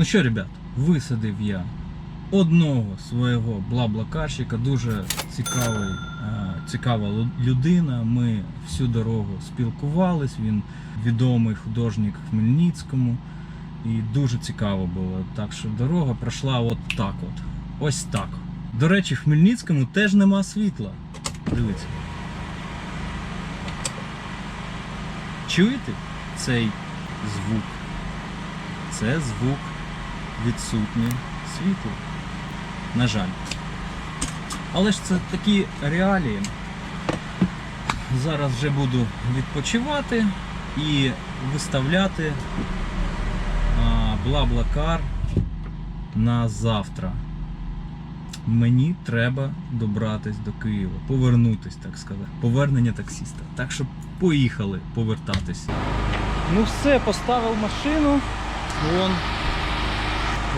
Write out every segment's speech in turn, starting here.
Ну що, ребят, висадив я одного свого бла-блакарщика, дуже цікавий, е, цікава людина. Ми всю дорогу спілкувались. Він відомий художник Хмельницькому. І дуже цікаво було. Так що дорога пройшла от так от. Ось так. До речі, в Хмельницькому теж нема світла. Дивіться. Чуєте цей звук? Це звук відсутнє світло. На жаль. Але ж це такі реалії. Зараз вже буду відпочивати і виставляти Блаблакар на завтра. Мені треба добратись до Києва, повернутись, так сказати. Повернення таксіста. Так що поїхали повертатись. Ну все, поставив машину. Вон.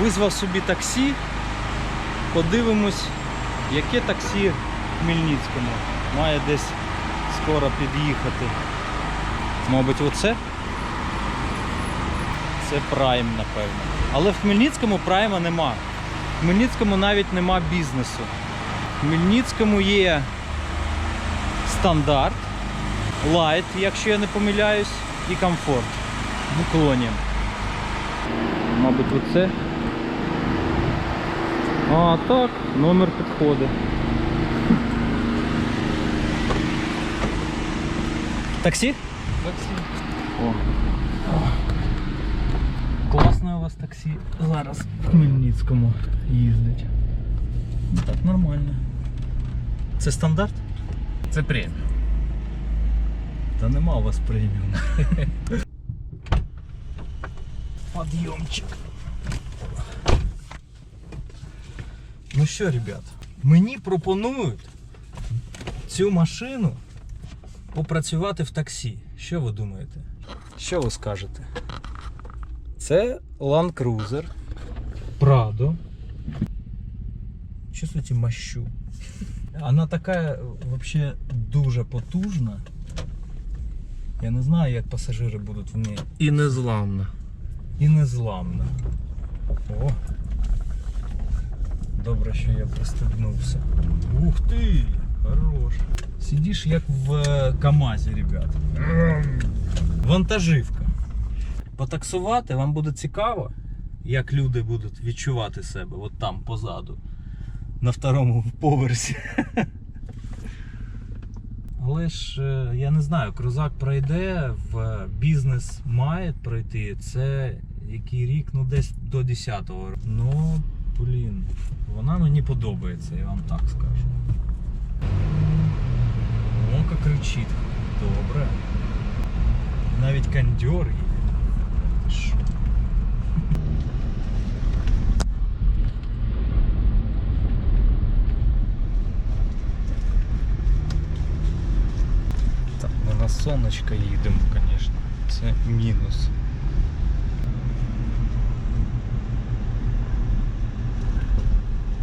Визвав собі таксі. Подивимось, яке таксі в Хмельницькому. Має десь скоро під'їхати. Мабуть, оце? Це прайм, напевно. Але в Хмельницькому прайма нема. В Хмельницькому навіть нема бізнесу. В Хмельницькому є стандарт, лайт, якщо я не помиляюсь, і комфорт в уклоні. Мабуть, оце. А, так, номер підходить. Таксі? Таксі. О. Класне у вас таксі зараз в Хмельницькому їздить. Ну, Так, нормально. Це стандарт? Це преміум. Та нема у вас преміум. Подйомчик. Ну що, ребят, мені пропонують цю машину попрацювати в таксі. Що ви думаєте? Що ви скажете? Це Land Cruiser Prado. Чувствуете мощу? Она такая вообще дуже потужна. Я не знаю, як пасажири будуть в ній. І незламна. І незламна. О! Добре, що я пристебнувся. Ух ти! Хорош. Сидиш як в е, КАМАЗі, ребят. Вантажівка. Потаксувати вам буде цікаво, як люди будуть відчувати себе от там позаду. На второму поверсі. Але ж е, я не знаю, крузак пройде, в бізнес має пройти. Це який рік, ну десь до 10-го. Ну, блін, вона мені подобається, я вам так скажу. Монка кричить. Добре. Навіть кондьор є. Ти що? Так, ми на сонечко їдемо, звісно. Це мінус.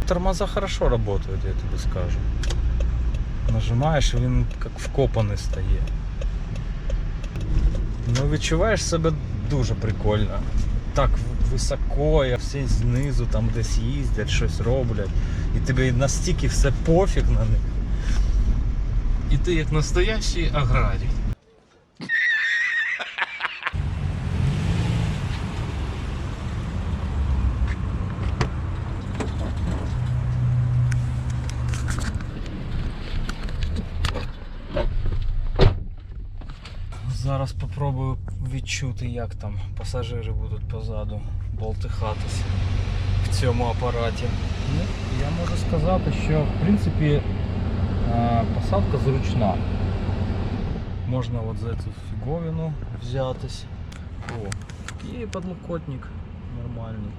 Тормоза хорошо работают, я тобі скажу. Нажимаєш, він як вкопаний стає. Ну, відчуваєш себе дуже прикольно. Так високо, а всі знизу там десь їздять, щось роблять. І тобі настільки все пофіг на них. І ти як настоящий аграрій. попробую відчути, як там пасажири будуть позаду болтихатися в цьому апараті. Ну, я можу сказати, що в принципі е, посадка зручна. Можна от за цю фіговину взятись. О, і подлокотник нормальний.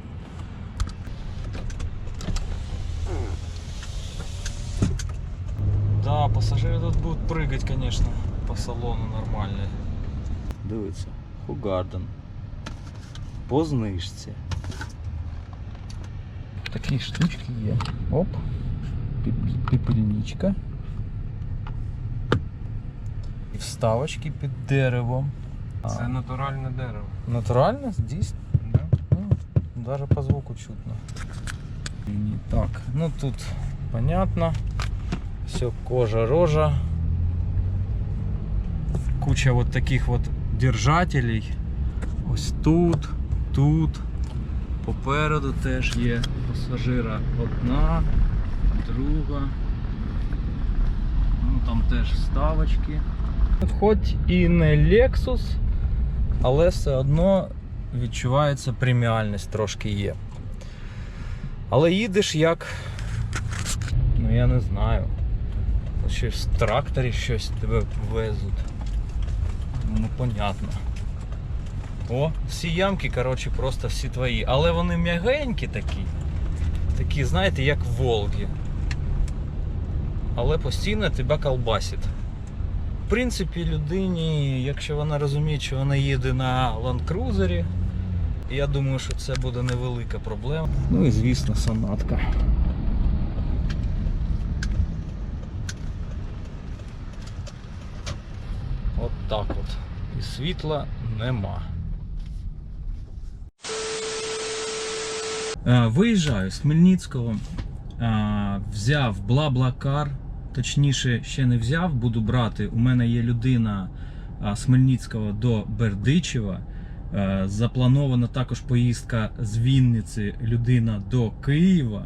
Да, пассажиры тут будут прыгать, конечно, по салону нормально. Дивіться, Хугарден. По знижці. Такі штучки є. Оп. Піп- Піпельничка. І вставочки під деревом. Це натуральне дерево. Натурально? Дійсно? Да? Ну, Даже по звуку чутно. Ні, Так, ну тут понятно. Все, кожа, рожа. Куча вот таких вот держателей. Ось тут, тут. Попереду теж є пасажира одна, друга. Ну там теж вставочки. Хоч і не Lexus, але все одно відчувається преміальність трошки є. Але їдеш як. Ну я не знаю. Ще в тракторі щось тебе везуть. Ну, понятно. О, всі ямки, коротше, просто всі твої. Але вони м'ягенькі такі. Такі, знаєте, як Волги. Але постійно тебе колбасить. В принципі, людині, якщо вона розуміє, що вона їде на ландкрузері, я думаю, що це буде невелика проблема. Ну і звісно, сонатка. Так от. І світла нема. Е, Виїжджаю з Хмельницького, е, взяв Бла-Бла-Кар, точніше, ще не взяв, буду брати. У мене є людина е, з Хмельницького до Бердичева. Запланована також поїздка з Вінниці людина до Києва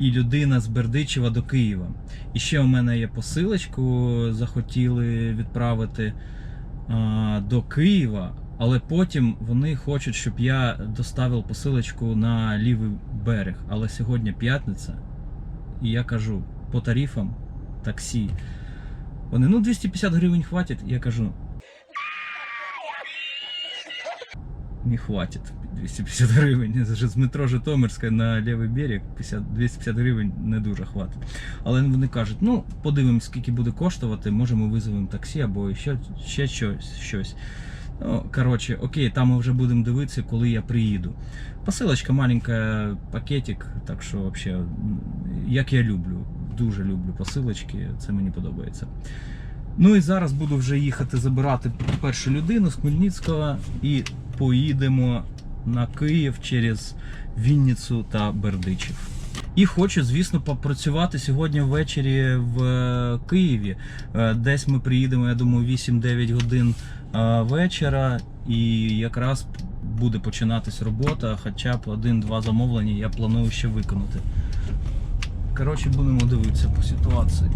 і людина з Бердичева до Києва. І ще у мене є посилочку, захотіли відправити е, до Києва, але потім вони хочуть, щоб я доставив посилочку на лівий берег. Але сьогодні п'ятниця, і я кажу по тарифам таксі. Вони ну 250 гривень хватить. Я кажу. Не хватит 250 гривень. З метро Житомирська на лівий берег 50, 250 гривень не дуже хватить. Але вони кажуть, ну подивимось, скільки буде коштувати, може ми визовемо таксі або ще, ще щось. щось. Ну, коротше, окей, там ми вже будемо дивитися, коли я приїду. Посилочка маленька, пакетик, так що взагалі, як я люблю, дуже люблю посилочки, це мені подобається. Ну і зараз буду вже їхати забирати першу людину з Хмельницького і поїдемо на Київ через Вінницю та Бердичів. І хочу, звісно, попрацювати сьогодні ввечері в е, Києві. Е, Десь ми приїдемо, я думаю, 8-9 годин е, вечора, і якраз буде починатись робота, хоча б один-два замовлення я планую ще виконати. Коротше, будемо дивитися по ситуації.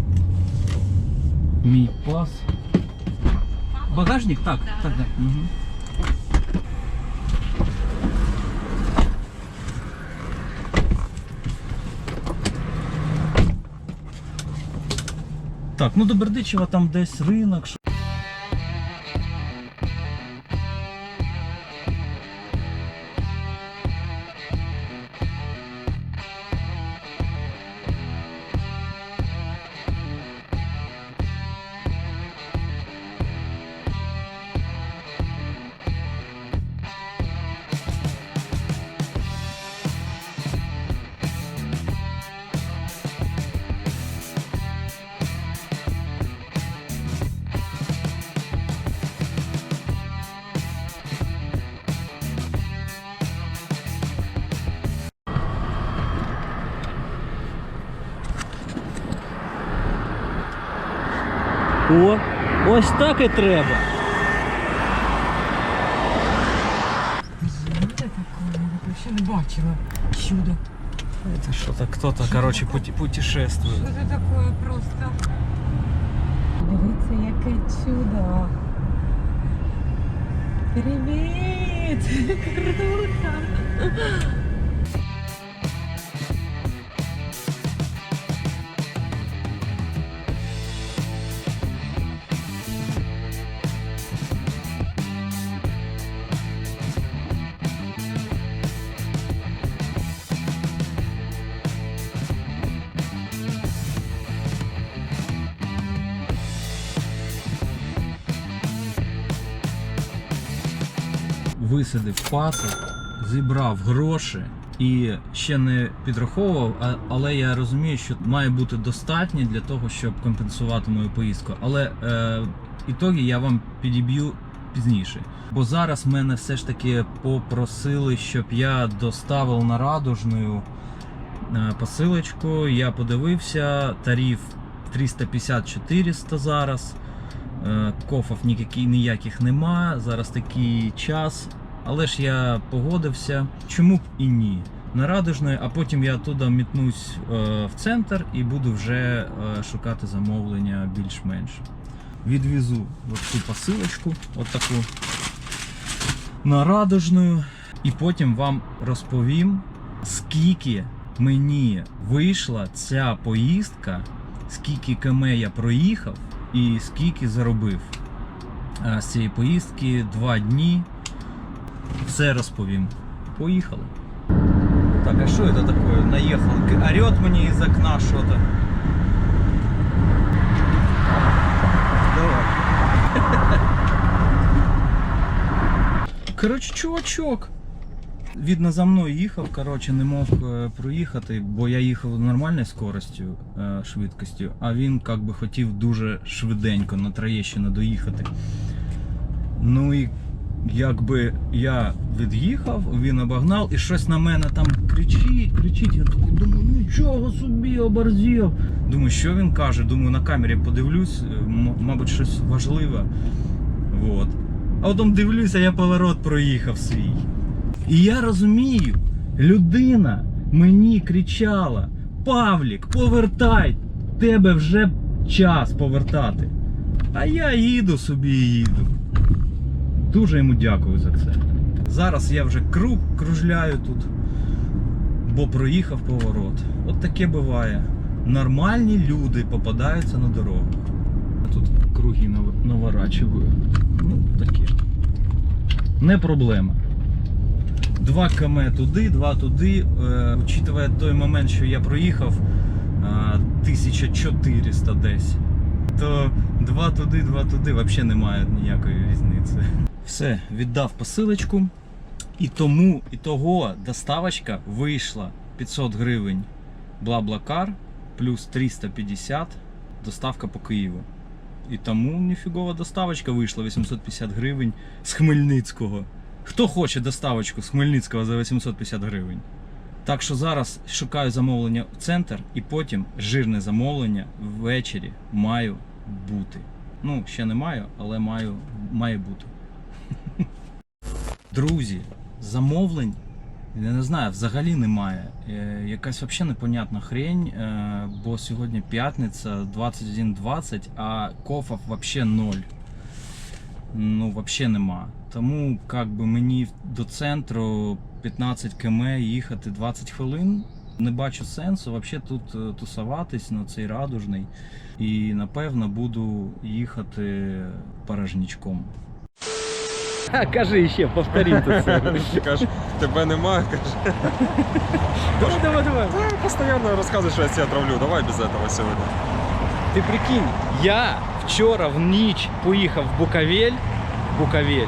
Мій пас. Багажник? Так, так, так. Угу. Так, ну до Бердичева там десь ринок. О, ось так і треба. Знаєте такое? Я вообще не бачила. Чудо. Это что-то кто-то, короче, пути- путешествует. Що це таке просто? Дивіться, яке чудо. Привіт! Круто! Висадив пасок, зібрав гроші і ще не підраховував, але я розумію, що має бути достатньо для того, щоб компенсувати мою поїздку. Але е, ітоги я вам підіб'ю пізніше. Бо зараз мене все ж таки попросили, щоб я доставив на радужну е, посилочку. Я подивився, тариф 350-400 зараз. Е, Кофов ніяких, ніяких нема. Зараз такий час. Але ж я погодився. Чому б і ні? На радужної, а потім я туди мітнусь е, в центр і буду вже е, шукати замовлення більш-менш. Відвезу от цю посилочку, от таку на і потім вам розповім, скільки мені вийшла ця поїздка, скільки км я проїхав і скільки заробив. А з цієї поїздки два дні. Все розповім. Поїхали. Так, а что это такое? Наехал. К- Орет мне из окна что-то. Давай. Коротше, чувачок. Видно, за мною їхав, коротше, не мог е, проїхати, бо я їхав нормальною скоростю, е, швидкістю, а він як би хотів дуже швиденько на Троєщину доїхати. Ну і якби я від'їхав, він обогнав і щось на мене там кричить, кричить. Я такий думаю, нічого собі оборзів. Думаю, що він каже? Думаю, на камері подивлюсь, е, мабуть, щось важливе. Вот. А потім дивлюся, я поворот проїхав свій. І я розумію, людина мені кричала: Павлік, повертай! Тебе вже час повертати. А я їду собі і їду. Дуже йому дякую за це. Зараз я вже круг кружляю тут, бо проїхав поворот. От таке буває. Нормальні люди попадаються на дорогу. Тут круги нав- наворачую. Ну, таке. Не проблема. 2 км туди, 2 туди. Е, учитывая той момент, що я проїхав е, 1400 десь, то 2 туди, 2 туди взагалі немає ніякої різниці. Все, віддав посилочку. І тому, і того доставочка вийшла 500 гривень Блаблакар плюс 350 доставка по Києву. І тому ніфігова доставочка вийшла 850 гривень з Хмельницького. Хто хоче доставочку з Хмельницького за 850 гривень? Так що зараз шукаю замовлення в центр і потім жирне замовлення ввечері маю бути. Ну, ще не маю, але маю, має бути. Друзі, замовлень, я не знаю, взагалі немає. Е, якась взагалі непонятна хрень, е, бо сьогодні п'ятниця 21.20, а кофов взагалі ноль. Ну, взагалі нема. Тому як би мені до центру 15 км їхати 20 хвилин. Не бачу сенсу взагалі тут е, тусуватись на цей радужний. І напевно буду їхати порожнічком. Кажи ще, повтори це все. Ти кажеш, тебе нема, каже. Давай, давай, давай. Ти постійно розказуєш, що я тебе травлю. Давай без этого сьогодні. Ти прикинь, я вчора в ніч поїхав в Буковель, Буковель.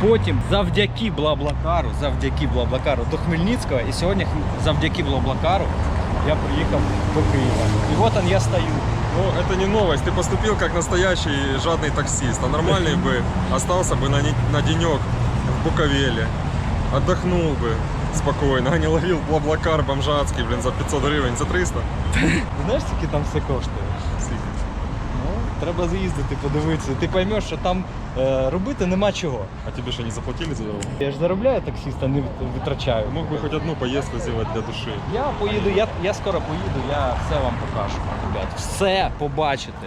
Потім завдяки Блаблакару, завдяки Блаблакару до Хмельницького, і сьогодні завдяки Блаблакару я приїхав до Києва. І от он я стою. Ну, это не новость. Ты поступил как настоящий жадный таксист. А нормальный бы остался бы на, не- на денек в Буковеле. Отдохнул бы спокойно, а не ловил блаблакар бомжатский, блин, за 500 гривень, за 300. Знаєш, скільки там все коштує? Ну, треба заїздити, подивитися. Ти поймеш, що там е, робити нема чого. А тебе что, не заплатили за дорогу? Я ж заробляю таксиста, не витрачаю. Мог бы хоть одну поездку сделать для души. Я поїду, я, я скоро поїду, я все вам покажу, ребят. Все побачите.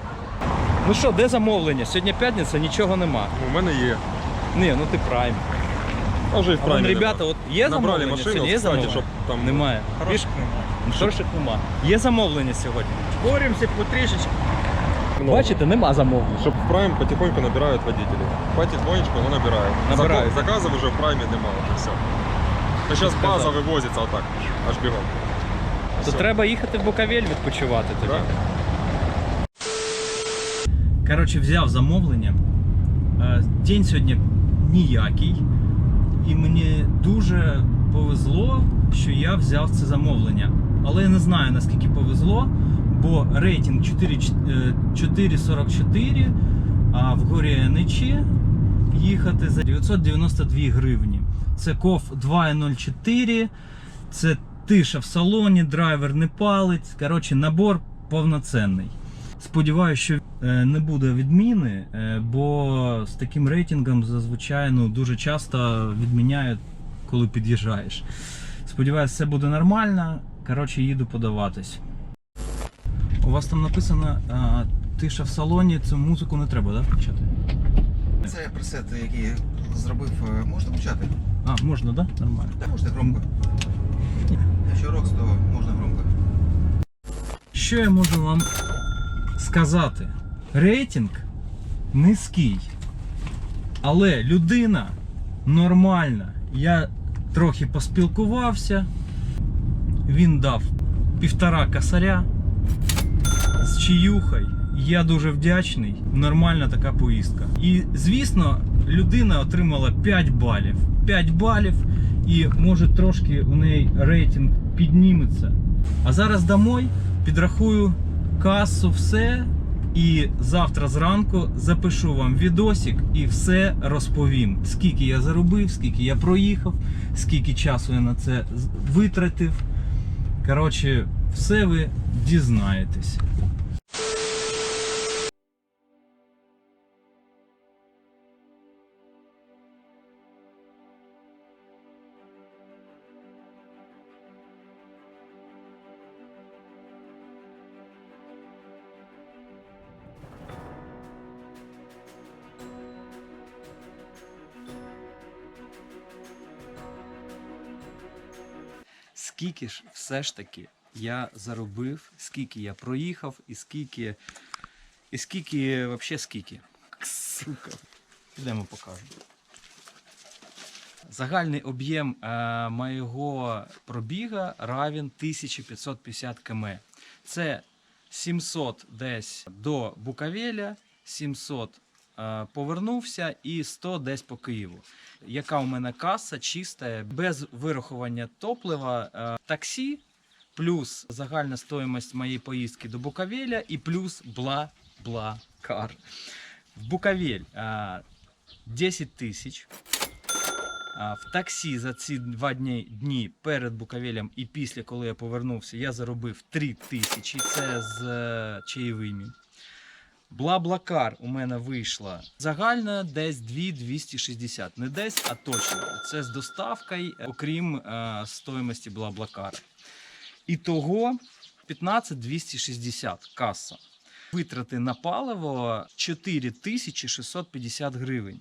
Ну що, де замовлення? Сьогодні п'ятниця, нічого нема. У мене є. Ні, ну ти прайм. А вже і в А вон, праймі ребята, от є Набрали замовлення? машину, Сьогодні є замовлення? щоб там... Немає. Хороших Хороших нема. Є замовлення сьогодні. Боремося потрішечки. Много. Бачите, нема замовлення. Щоб в прайм потихоньку набирають водителей. Потихонечку, но набирають. Набирають. Заказів вже в праймі немає, все. Та зараз база вивозиться отак, аж бігом. То Все. треба їхати в Буковель відпочивати тоді. Да? Коротше, взяв замовлення. Е, День сьогодні ніякий. І мені дуже повезло, що я взяв це замовлення. Але я не знаю наскільки повезло, бо рейтинг 4, е, 4,44, а в горі Ничі їхати за 992 гривні. Це коф 2.04, це тиша в салоні, драйвер не палить. Коротше, набор повноцінний. Сподіваюся, що е, не буде відміни, е, бо з таким рейтингом зазвичай ну, дуже часто відміняють, коли під'їжджаєш. Сподіваюся, все буде нормально. Коротше, їду подаватись. У вас там написано а, тиша в салоні, цю музику не треба, да, включати? Це пресет, який я зробив, е, можна почати? А, можна, да? Нормально. Так, можна громко. Якщо рокс, то можна громко. Що я можу вам сказати? Рейтинг низький. Але людина нормальна. Я трохи поспілкувався. Він дав півтора косаря з чиюхай. Я дуже вдячний. Нормальна така поїздка. І звісно, людина отримала 5 балів. 5 балів, і може трошки у неї рейтинг підніметься. А зараз домой підрахую касу, все. І завтра зранку запишу вам відосик і все розповім. Скільки я заробив, скільки я проїхав, скільки часу я на це витратив. Коротше, все ви дізнаєтесь. Скільки ж все ж таки я заробив, скільки я проїхав, і скільки. І скільки, взагалі скільки. Сука. Підемо покажу. Загальний об'єм е, моєго пробіга равен 1550 км. Це 700 десь до Буковеля, 700 е, повернувся і 100 десь по Києву. Яка у мене каса чиста, без вирахування топлива, е, таксі, плюс загальна стоїмость моєї поїздки до Буковеля і плюс бла-бла-кар. В Буковель е, 10 тисяч. В таксі за ці два дні, дні перед Буковелем і після, коли я повернувся, я заробив 3 тисячі. Це з е, чаєвими. Блаблакар у мене вийшла загальна десь 2260. Не десь, а точно. Це з доставкою, окрім е, стоїмості Блаблакара. Ітого 15260 каса. Витрати на паливо 4650 гривень.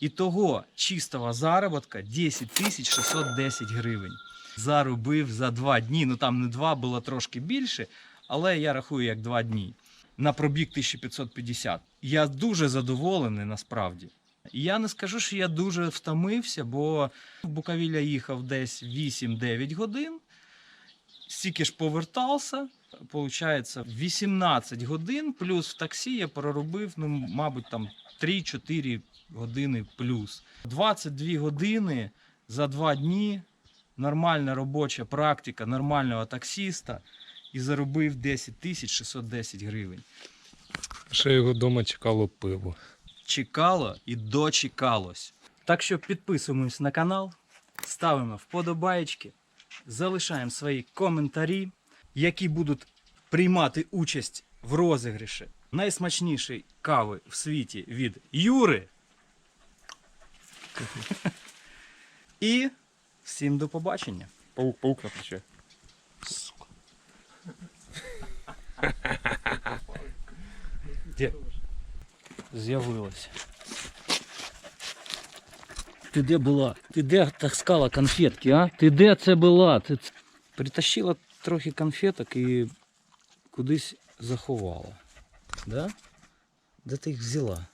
Ітого чистого заробітка 10 610 гривень. Заробив за два дні. Ну там не два, було трошки більше, але я рахую як два дні. На пробіг 1550. Я дуже задоволений насправді. Я не скажу, що я дуже втомився, бо в Буковіля їхав десь 8-9 годин. Стільки ж повертався. Получається 18 годин, плюс в таксі я проробив, ну, мабуть, там 3-4 години плюс. 22 години за 2 дні. Нормальна робоча практика нормального таксіста і заробив 10 тисяч 610 гривень. Ще його вдома чекало пиво. Чекало і дочекалось. Так що підписуємось на канал, ставимо вподобаєчки, залишаємо свої коментарі, які будуть приймати участь в розіграші найсмачнішої кави в світі від Юри. І всім до побачення. Паук, паук на плече. Де? З'явилася. Ти де була? Ти де таскала конфетки, а? Ти де це була? Ти притащила трохи конфеток і кудись заховала. Да? Де ти їх взяла?